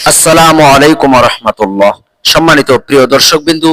আসসালামু আলাইকুম রহমতুল্লাহ সম্মানিত প্রিয় দর্শক বিন্দু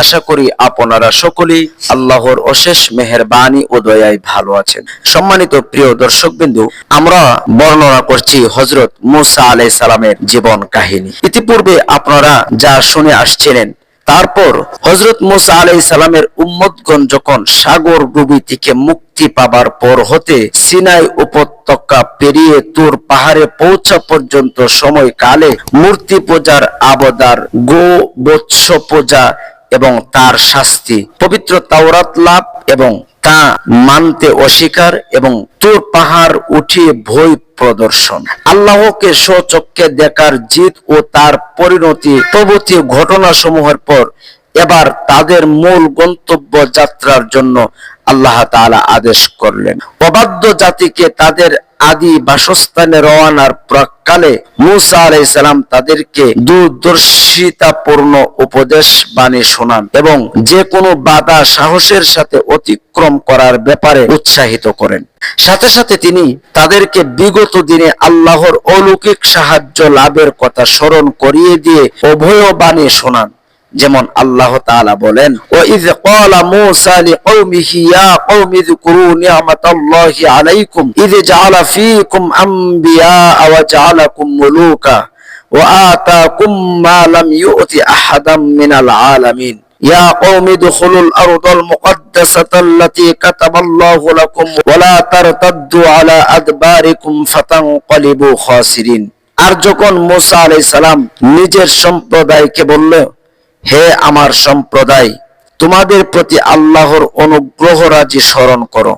আশা করি আপনারা সকলেই আল্লাহর অশেষ মেহরবানি ও দয়ায় ভালো আছেন। সম্মানিত প্রিয় দর্শক বিন্দু আমরা বর্ণনা করছি হজরত মুসা আলাই সালামের জীবন কাহিনী। ইতিপূর্বে আপনারা যা শুনে আসছিলেন তারপর হজরত মোসা আলাই সালামের উম্মতগণ যখন সাগর ডুবি থেকে মুক্তি পাবার পর হতে সিনাই উপত্যকা পেরিয়ে তোর পাহাড়ে পৌঁছা পর্যন্ত সময় কালে মূর্তি পূজার আবদার, গো বৎস পূজা এবং তার শাস্তি, পবিত্র তাওরাত লাভ এবং তা মানতে অস্বীকার এবং তুর পাহাড় উঠিয়ে ভয় প্রদর্শন। আল্লাহকে স্বচক্ষে দেখার জিত ও তার পরিণতি প্রভৃতি ঘটনা সমূহের পর এবার তাদের মূল গন্তব্য যাত্রার জন্য আল্লাহ তাআলা আদেশ করলেন। অবাধ্য জাতিকে তাদের আদি বাসস্থানে রওয়ানার প্রাককালে মুসা আলাইহিস সালাম তাদেরকে দূরদর্শিতাপূর্ণ উপদেশ বাণী শোনান এবং যে কোনো বাধা সাহসের সাথে অতিক্রম করার ব্যাপারে উৎসাহিত করেন। সাথে সাথে তিনি তাদেরকে বিগত দিনে আল্লাহর অলৌকিক সাহায্য লাভের কথা স্মরণ করিয়ে দিয়ে অভয় বাণী শোনান। যেমন আল্লাহ তাআলা বলেন ও ইজ ক্বালা মূসা লিকওমিহি ইয়া কওমি যকুরু নি'মাতাল্লাহি আলাইকুম ইজ জাআলা ফীকুম আমবিয়া ওয়া জাআলাকুম মুলুকা, ওয়া আতাকুম মা লাম ইউতি আহাদাম মিনাল আলামিন, ইয়া কওমি দুখুলুল আরদাল মুকদ্দাসাতাল লাতী কাতাবাল্লাহু লাকুম, ওয়া লা তারতাদ্দু আলা আদবারিকুম ফাতানকালিবু খাসিরিন। আর যখন মুসা আলাইহিস সালাম নিজের সম্প্রদায়কে বললেন হে আমার সম্প্রদায়, তোমাদের প্রতি আল্লাহর অনুগ্রহ রাজি স্মরণ করো।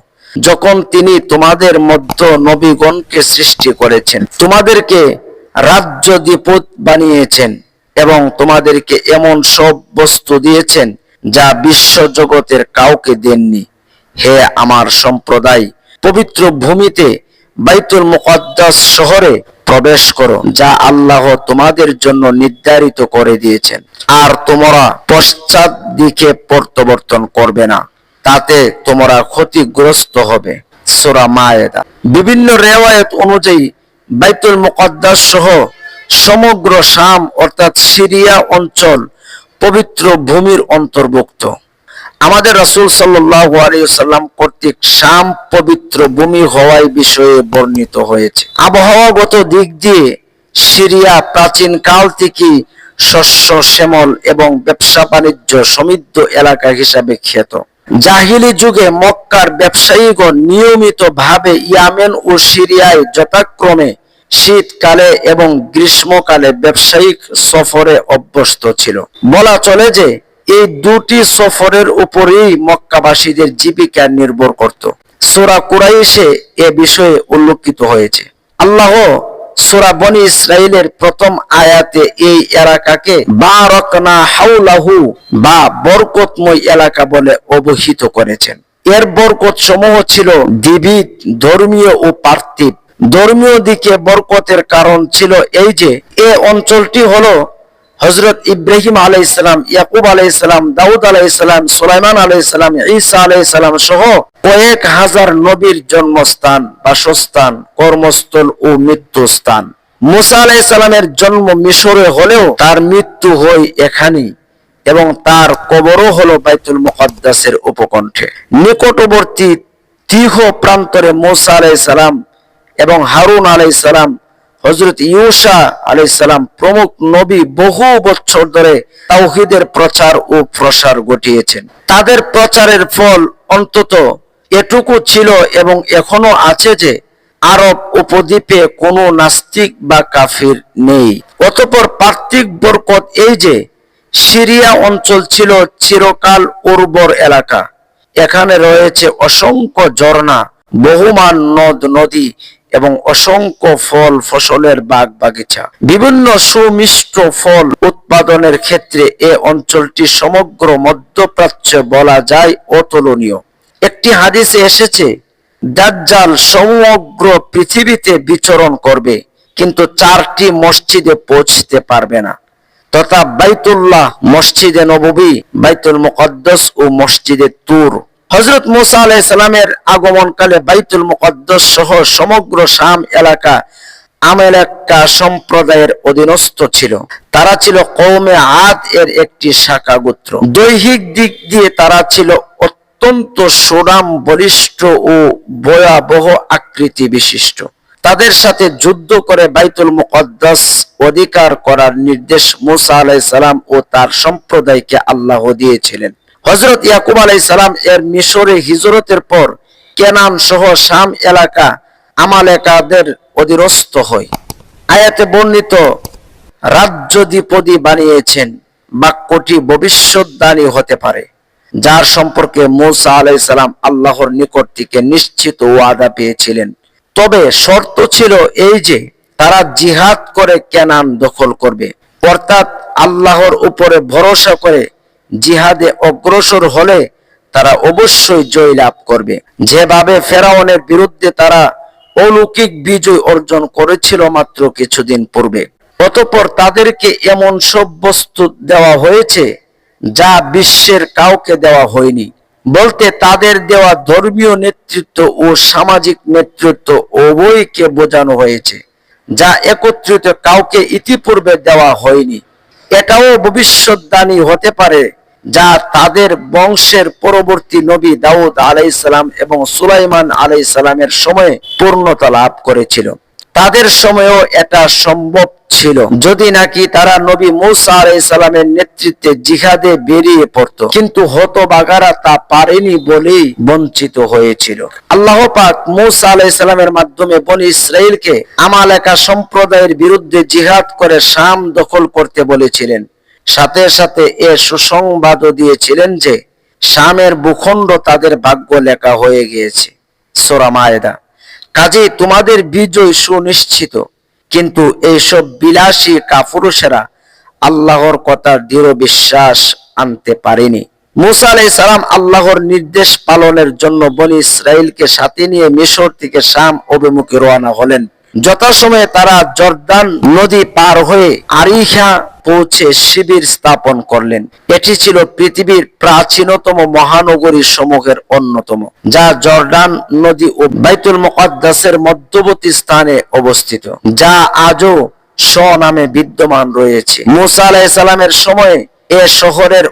যখন তিনি তোমাদের মধ্য নবীগণকে সৃষ্টি করেছেন, তোমাদেরকে রাজ্য দ্বীপত বানিয়েছেন এবং তোমাদেরকে এমন সব বস্তু দিয়েছেন যা বিশ্ব জগতের কাউকে দেননি। হে আমার সম্প্রদায়, পবিত্র ভূমিতে বাইতুল মুকদ্দাস শহরে প্রবেশ করো, যা আল্লাহ তোমাদের জন্য নির্ধারিত করে দিয়েছেন। আর তোমরা পশ্চাৎ দিকে প্রত্যাবর্তন করবে না, তাতে তোমরা ক্ষতিগ্রস্ত হবে। সোরা মায়েদা। বিভিন্ন রেওয়ায়ত অনুযায়ী বাইতুল মুকদ্দাস সহ সমগ্র শাম অর্থাৎ সিরিয়া অঞ্চল পবিত্র ভূমির অন্তর্ভুক্ত। আমাদের রাসূল সাল্লাম কর্তৃক শাম পবিত্র ভূমি হওয়ায় বিষয়ে বর্ণিত হয়েছে। আবহাওয়াগত দিক দিয়ে সিরিয়া প্রাচীন কাল থেকে শস্য, শ্যামল এবং ব্যবসা বাণিজ্য সমৃদ্ধ এলাকা হিসাবে খ্যাত। জাহিলি যুগে মক্কার ব্যবসায়ীগণ নিয়মিত ভাবে ইয়ামেন ও সিরিয়ায় যথাক্রমে শীতকালে এবং গ্রীষ্মকালে ব্যবসায়িক সফরে অভ্যস্ত ছিল। বলা চলে যে এই দুটি সফরের উপরেই মক্কাবাসীদের জীবিকা নির্ভর করত। সোরা কুরাইশে এ বিষয়ে উল্লেখিত হয়েছে। আল্লাহ সোরা বনি ইসরায়েলের প্রথম আয়াতে এই এলাকাকে বারকনা হাউলাহু বা বরকতময় এলাকা বলে অবহিত করেছেন। এর বরকত সমূহ ছিল দ্বিবিধ, ধর্মীয় ও পার্থিব। ধর্মীয় দিকে বরকতের কারণ ছিল এই যে, এ অঞ্চলটি হলো হজরত ইব্রাহিম আলাই ইসলাম ইয়াকুব আলাই ইসলাম দাউদ আলাই ইসলাম সুলাইমান আলাই ইসলাম ঈসা আলাই ইসলাম সহ কয়েক হাজার নবীর জন্মস্থান, বাসস্থান, কর্মস্থল ও মৃত্যুস্থান। মুসা আলাই ইসলামের জন্ম মিশরে হলেও তার মৃত্যু হয় এখানেই এবং তার কবরও হলো বাইতুল মুকদ্দাসের উপকণ্ঠে। নিকটবর্তী তীহ প্রান্তরে মুসা আলাই সালাম এবং হারুন আলাই সালাম হজরত ইউসা আলাইসালাম প্রমুখ নবী বহু বছর ধরে তাওহিদের প্রচার ও প্রসার ঘটিয়েছেন। তাদের প্রচারের ফল অন্তত এটুকু ছিল এবং এখনও আছে যে আরব উপদ্বীপে কোনো নাস্তিক বা কাফির নেই। অতপর পার্থিক বরকত এই যে সিরিয়া অঞ্চল ছিল চিরকাল উর্বর এলাকা। এখানে রয়েছে অসংখ্য ঝর্ণা, বহুমান নদ নদী এবং অসংখ্য ফল ফসলের বাগ বাগিচা বিভিন্ন সুমিষ্ট ফল উৎপাদনের ক্ষেত্রে এ অঞ্চলটি সমগ্র মধ্যপ্রাচ্য বলা যায় অতুলনীয়। একটি হাদিসে এসেছে, দাজ্জাল সমগ্র পৃথিবীতে বিচরণ করবে, কিন্তু চারটি মসজিদে পৌঁছতে পারবে না। তথা বাইতুল্লাহ মসজিদে নববী, বাইতুল মুকদ্দাস ও মসজিদে তুর। হজরত মুসা আলাইহিস সালামের আগমনকালে বাইতুল মুকদ্দাস সহ সমগ্র শাম এলাকা আমেলাক্কা সম্প্রদায়ের অধীনস্থ ছিল। তারা ছিল কৌমে আদ এর একটি শাখা গোত্র। দৈহিক দিক দিয়ে তারা ছিল অত্যন্ত সুনাম, বলিষ্ঠ ও ভয়াবহ আকৃতি বিশিষ্ট। তাদের সাথে যুদ্ধ করে বাইতুল মুকদ্দাস অধিকার করার নির্দেশ মুসা আলাই সালাম ও তার সম্প্রদায়কে আল্লাহ দিয়েছিলেন। হজরত ইয়াকুব আলাই সালাম এর মিশরে হিজরতের পর কেনান সহ শাম এলাকা আমালেকাদের অধীনস্থ হয়। আয়াতে বর্ণিত, রাজ্য দ্বিপদী বানিয়েছেন, বাক্যটি ভবিষ্যৎদানী হতে পারে, যার সম্পর্কে মৌসা আলাই সালাম আল্লাহর নিকট থেকে নিশ্চিত ওয়াদা পেয়েছিলেন। তবে শর্ত ছিল এই যে, তারা জিহাদ করে কেনান দখল করবে, অর্থাৎ আল্লাহর উপরে ভরসা করে জিহাদে অগ্রসর হলে তারা অবশ্যই জয় লাভ করবে। যেভাবে ফেরাউনের বিরুদ্ধে তারা অলৌকিক বিজয় অর্জন করেছিল মাত্র কিছুদিন পূর্বে, অতঃপর তাদেরকে এমন সব বস্তু দেওয়া হয়েছে যা বিশ্বের কাউকে দেওয়া হয়নি, বলতে তাদের দেওয়া ধর্মীয় নেতৃত্ব ও সামাজিক নেতৃত্ব উভয়কে বোঝানো হয়েছে, যা একত্রিত কাউকে ইতিপূর্বে দেওয়া হয়নি। এটাও ভবিষ্যৎদানী হতে পারে যা তাদের বংশের পরবর্তী নবী দাউদ আলাইসালাম এবং সুলাইমান আলাইসালামের সময়ে পূর্ণতা লাভ করেছিল। তাদের সময়েও এটা সম্ভব ছিল। যদি নাকি তারা নবী মৌসা আলাইসালামের নেতৃত্বে জিহাদে বেরিয়ে পড়ত, কিন্তু হতবাগারা তা পারেনি বলেই বঞ্চিত হয়েছিল। আল্লাহ পাক মৌসা আলাইসালামের মাধ্যমে বনি ইসরায়েলকে আমালেকা সম্প্রদায়ের বিরুদ্ধে জিহাদ করে শাম দখল করতে বলেছিলেন। সাথে সাথে এ সুসংবাদও দিয়েছিলেন যে, শামের ভূখণ্ড তাদের ভাগ্য লেখা হয়ে গিয়েছে। সোরা মায়েদা। কাজে তোমাদের বিজয় সুনিশ্চিত। কিন্তু এইসব বিলাসী কাপুরুষেরা আল্লাহর কথার দৃঢ় বিশ্বাস আনতে পারেনি। মুসা আলাই সালাম আল্লাহর নির্দেশ পালনের জন্য বনি ইসরায়েলকে সাথে নিয়ে মিশর থেকে শাম অভিমুখে রওনা হলেন। যথাসময়ে তারা জর্দান নদী পার হয়ে আরিহা পৌঁছে শিবির স্থাপন করলেন। এটি ছিল পৃথিবীর প্রাচীনতম মহানগরী সমূহের অন্যতম, যা জর্ডান নদী ও বাইতুল মুকদ্দাসের মধ্যবর্তী স্থানে অবস্থিত, যা আজও স নামে বিদ্যমান রয়েছে। মুসা আলাইসালামের সময়ে এ শহরের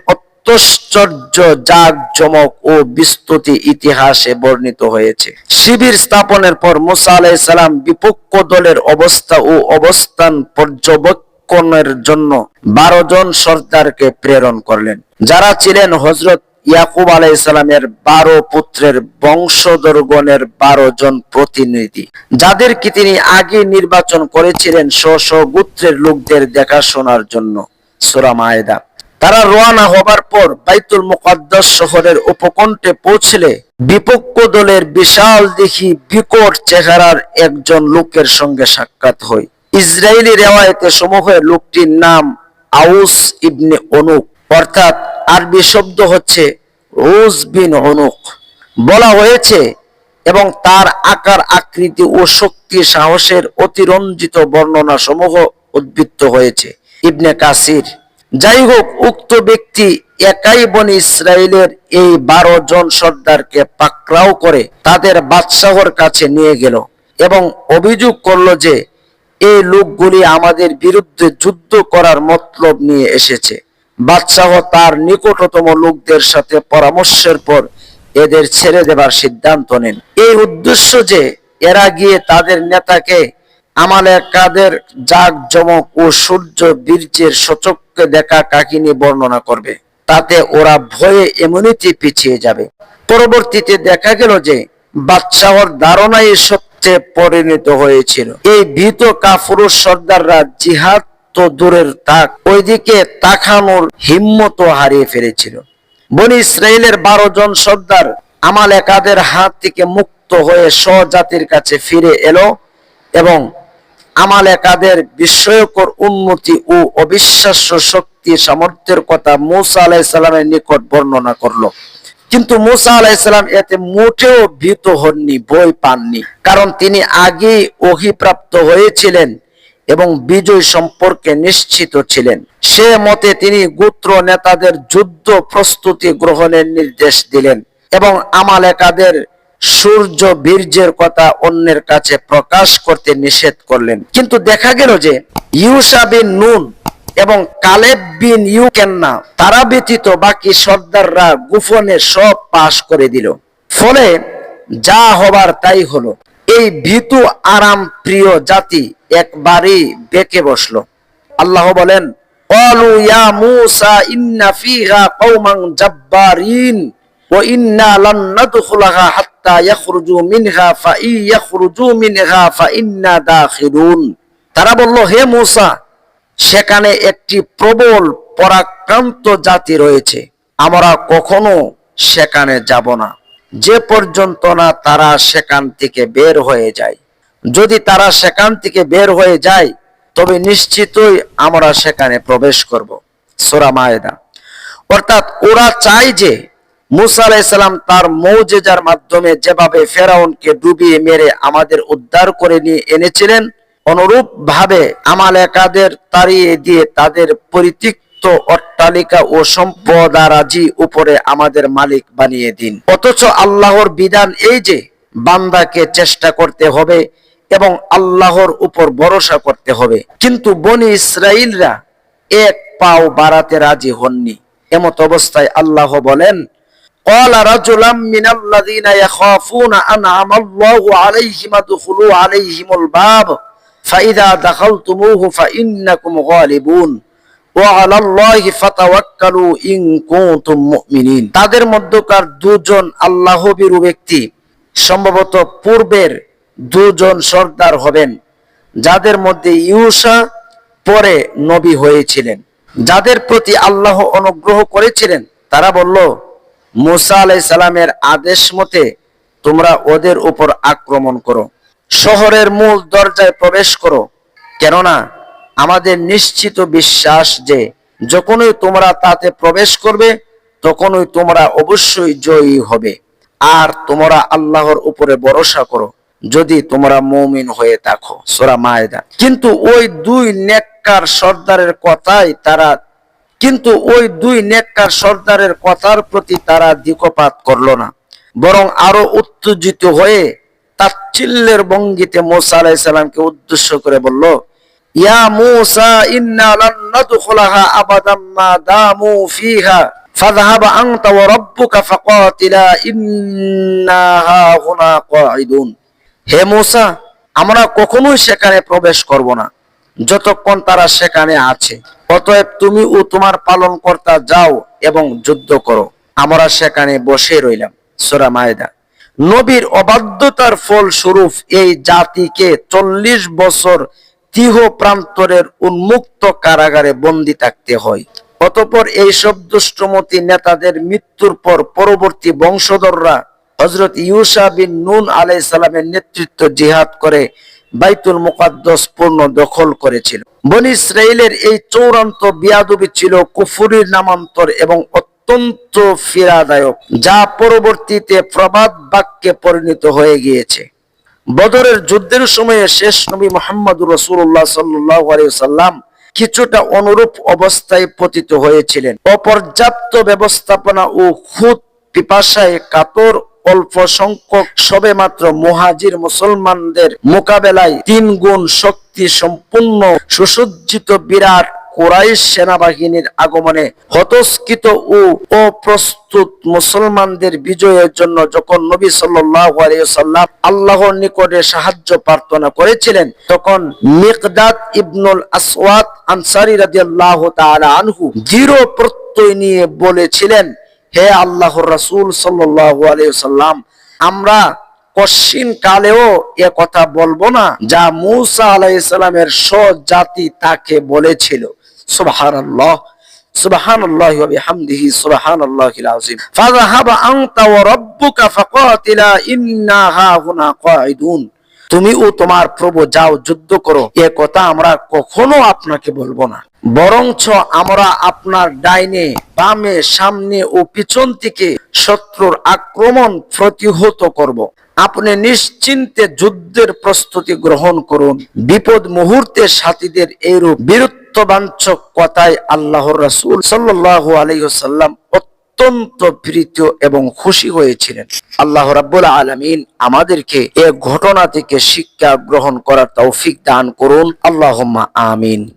অত্যশ্চর্য জাগ জমক ও বিস্তুতি ইতিহাসে বর্ণিত হয়েছে। শিবির স্থাপনের পর মুসা আলাইসালাম বিপক্ষ দলের অবস্থা ও অবস্থান পর্যবেক্ষণের জন্য বারো জন সর্দারকে প্রেরণ করলেন। যারা ছিলেন হজরত ইয়াকুব আলাইসালামের বারো পুত্রের বংশধরগণের বারো জন প্রতিনিধি। যাদেরকে তিনি আগে নির্বাচন করেছিলেন স্ব গোত্রের লোকদের দেখাশোনার জন্য। সোরা মায়েদা। তারা রওনা হবার পর বাইতুল মুকদ্দাস শহরের উপকণ্ঠে পৌঁছলে বিপক্ষ দলের বিশাল দেখি বিকট চেহারার একজন লোকের সঙ্গে সাক্ষাৎ হয়। ইসরায়েলি রেওয়ায়তে সমূহে লোকটির নাম আউস ইবনে অনুক, অর্থাৎ আরবি শব্দ হচ্ছে রোজ বিন অনুক। বলা হয়েছে এবং তার আকার, আকৃতি ও শক্তি সাহসের অতিরঞ্জিত বর্ণনা সমূহ উদ্বৃত্ত হয়েছে। ইবনে কাসির যাই হোক উক্ত ব্যক্তি একাই বনি ইসরায়েলের এই বারো জন সর্দারকে পাকড়াও করে তাদের বাদশাহর কাছে নিয়ে গেল এবং অভিযোগ করল যে, এই লোকগুলি আমাদের বিরুদ্ধে যুদ্ধ করার মতলব নিয়ে এসেছে। বাদশাহ তার নিকটতম লোকদের সাথে পরামর্শের পর এদের ছেড়ে দেবার সিদ্ধান্ত নেন। এই উদ্দেশ্য যে, এরা গিয়ে তাদের নেতাকে আমালেকাদের জাগ জমক ও সূর্য বীর্যের সচককে দেখা কাহিনী বর্ণনা করবে। তাতে ওরা ভয়ে এমনিতে পিছিয়ে যাবে। পরবর্তীতে দেখা গেল যে বাদশাহর ধারণাই সত্যে পরিণত হয়েছিল। এই ভীত কাফুরুষ সর্দাররা জিহাদ তো দূরের তাক ওইদিকে তাকানোর হিম্মত হারিয়ে ফেলেছিল। বনি ইসরায়েলের বারো জন সর্দার আমালেকাদের হাত থেকে মুক্ত হয়ে স্বজাতির কাছে ফিরে এলো এবং আমালেকাদের বিস্ময়কর উন্নতি ও অবিশ্বাস্য শক্তি সামর্থ্যের কথা মুসা আলাইসাল্লামের নিকট বর্ণনা করল। কিন্তু মুসা আলাইসাল্লাম এতে মোটেও ভীত হননি বই পাননি। কারণ তিনি আগে অহিপ্রাপ্ত হয়েছিলেন এবং বিজয় সম্পর্কে নিশ্চিত ছিলেন। সে মতে তিনি গোত্র নেতাদের যুদ্ধ প্রস্তুতি গ্রহণের নির্দেশ দিলেন এবং আমালেকাদের সূর্য বীর্যের কথা অন্যের কাছে প্রকাশ করতে নিষেধ করলেন কিন্তু দেখা গেল যে ইউসা বিন নুন এবং কালেব বিন ইউকেন্না তারা ব্যতীত বাকি সর্দাররা গোপনে সব পাশ করে দিল ফলে যা হবার তাই হলো এই ভীতু আরাম প্রিয় জাতি একবারই বেঁকে বসলো আল্লাহ বলেন قالوا يا موسى إن فيها قوما جبارين وإنا لن ندخلها حتى হাত্তা ইয়াখরুজু মিনহা ফা ইয়াখরুজু মিনহা ফা ইন্না দাখিরুন তারা বলল, হে মুসা, সেখানে একটি প্রবল পরাক্রান্ত জাতি রয়েছে। আমরা কখনো সেখানে যাব না। যে পর্যন্ত না তারা সেখান থেকে বের হয়ে যায়। যদি তারা সেখান থেকে বের হয়ে যায়, তবে নিশ্চিতই আমরা সেখানে প্রবেশ করব। সোরা মায়েদা। অর্থাৎ ওরা চায় যে মুসা আলাইসাল্লাম তার মৌজেজার মাধ্যমে যেভাবে ফেরাউনকে ডুবিয়ে মেরে আমাদের উদ্ধার করে নিয়ে এনেছিলেন অনুরূপ ভাবে আমালেকাদের তাড়িয়ে দিয়ে তাদের পরিতিক্ত অট্টালিকা ও সম্পদারাজি উপরে আমাদের মালিক বানিয়ে দিন। অথচ আল্লাহর বিধান এই যে, বান্দাকে চেষ্টা করতে হবে এবং আল্লাহর উপর ভরসা করতে হবে। কিন্তু বনি ইসরায়েলরা এক পাও বাড়াতে রাজি হননি। এমত অবস্থায় আল্লাহ বলেন قال رجلا من الذين يخافون أنعم الله عليهم ادخلوا عليهم الباب فإذا دخلتموه فإنكم غالبون وعلى الله فتوكلوا إن كنتم مؤمنين তাদের মধ্যকার দুজন আল্লাহ বিরু ব্যক্তি সম্ভবত পূর্বের দুজন সর্দার হবেন যাদের মধ্যে ইউসা পরে নবী হয়েছিলেন যাদের প্রতি আল্লাহ অনুগ্রহ করেছিলেন তারা বলল মুসা আলাই সালামের আদেশ মতে তোমরা ওদের উপর আক্রমণ করো। শহরের মূল দরজায় প্রবেশ করো। কেননা আমাদের নিশ্চিত বিশ্বাস যে যখনই তোমরা তাতে প্রবেশ করবে, তখনই তোমরা অবশ্যই জয়ী হবে। আর তোমরা আল্লাহর উপরে ভরসা করো, যদি তোমরা মৌমিন হয়ে থাকো। সোরা মায়েদা। কিন্তু ওই দুই নেককার সর্দারের কথাই তারা কিন্তু ওই দুই নেককার সর্দারের কথার প্রতি তারা দিকপাত করল না, বরং আরও উত্তেজিত হয়ে তাচ্ছিল্যের ভঙ্গিতে মোসা আলাইসাল্লামকে উদ্দেশ্য করে বলল, ইয়া মুসা, ইন্না লান নাদখুলাহা আবাদাম মা দামু ফিহা, ফাযহাব আনতা ওয়া রাব্বুকা ফাকাতিলা, ইন্না হাহুনা কাঈদুন। হে মুসা, আমরা কখনোই সেখানে প্রবেশ করব না, যতক্ষণ তারা সেখানে আছে। অতএব তুমি ও তোমার পালন কর্তা যাও এবং যুদ্ধ করো। আমরা সেখানে বসে রইলাম, সোরা মায়েদা। নবীর অবাধ্যতার ফল স্বরূপ এই জাতিকে চল্লিশ বছর তিহ প্রান্তরের উন্মুক্ত কারাগারে বন্দী থাকতে হয়। অতপর এইসব দুষ্টমতি নেতাদের মৃত্যুর পর পরবর্তী বংশধররা হজরত ইউসা বিন নুন আলাই সালামের নেতৃত্ব জিহাদ করে বাইতুল মুকাদ্দস পূর্ণ দখল করেছিল। বনি ইসরায়েলের এই চৌরান্ত বিয়াদবি ছিল কুফুরির নামান্তর এবং অত্যন্ত ফিরাদায়ক যা পরবর্তীতে প্রবাদ বাক্যে পরিণত হয়ে গিয়েছে। বদরের যুদ্ধের সময়ে শেষ নবী মোহাম্মদ রসুল্লাহ সাল্লাম কিছুটা অনুরূপ অবস্থায় পতিত হয়েছিলেন। অপর্যাপ্ত ব্যবস্থাপনা ও খুদ পিপাসায় কাতর অল্প সংখ্যক সবে মাত্র মুহাজির মুসলমানদের মোকাবেলায় তিন গুণ শক্তি সম্পূর্ণ সুসজ্জিত বিরাট কোরাইশ সেনাবাহিনীর আগমনে হতস্কিত ও অপ্রস্তুত মুসলমানদের বিজয়ের জন্য যখন নবী সাল্লাম আল্লাহর নিকটে সাহায্য প্রার্থনা করেছিলেন, তখন মিকদাদ ইবনুল আসওয়াত আনসারি রাদিয়াল্লাহু তাআলা আনহু দৃঢ় প্রত্যয় নিয়ে বলেছিলেন হে আল্লাহর রাসূল সাল্লাম আমরা কশিন কালেও এ কথা বলব না যা মুসা আলাইসালামের জাতি তাকে বলেছিল। হাহুনা কাঈদুন। তুমি ও তোমার প্রভু যাও যুদ্ধ করো, এ কথা আমরা কখনো আপনাকে বলব না। বরঞ্চ আমরা আপনার ডাইনে, বামে, সামনে ও পিছন থেকে শত্রুর আক্রমণ প্রতিহত করব। আপনি নিশ্চিন্তে যুদ্ধের প্রস্তুতি গ্রহণ করুন। বিপদ মুহূর্তে সাথীদের এইরূপ বীরত্ববাঞ্চক কথায় আল্লাহর রাসূল সাল্লাল্লাহু আলাইহি ওয়াসাল্লাম অত্যন্ত প্রীত এবং খুশি হয়েছিলেন। আল্লাহ রাব্বুল আলামিন আমাদেরকে এ ঘটনা থেকে শিক্ষা গ্রহণ করার তৌফিক দান করুন। আল্লাহুম্মা আমিন।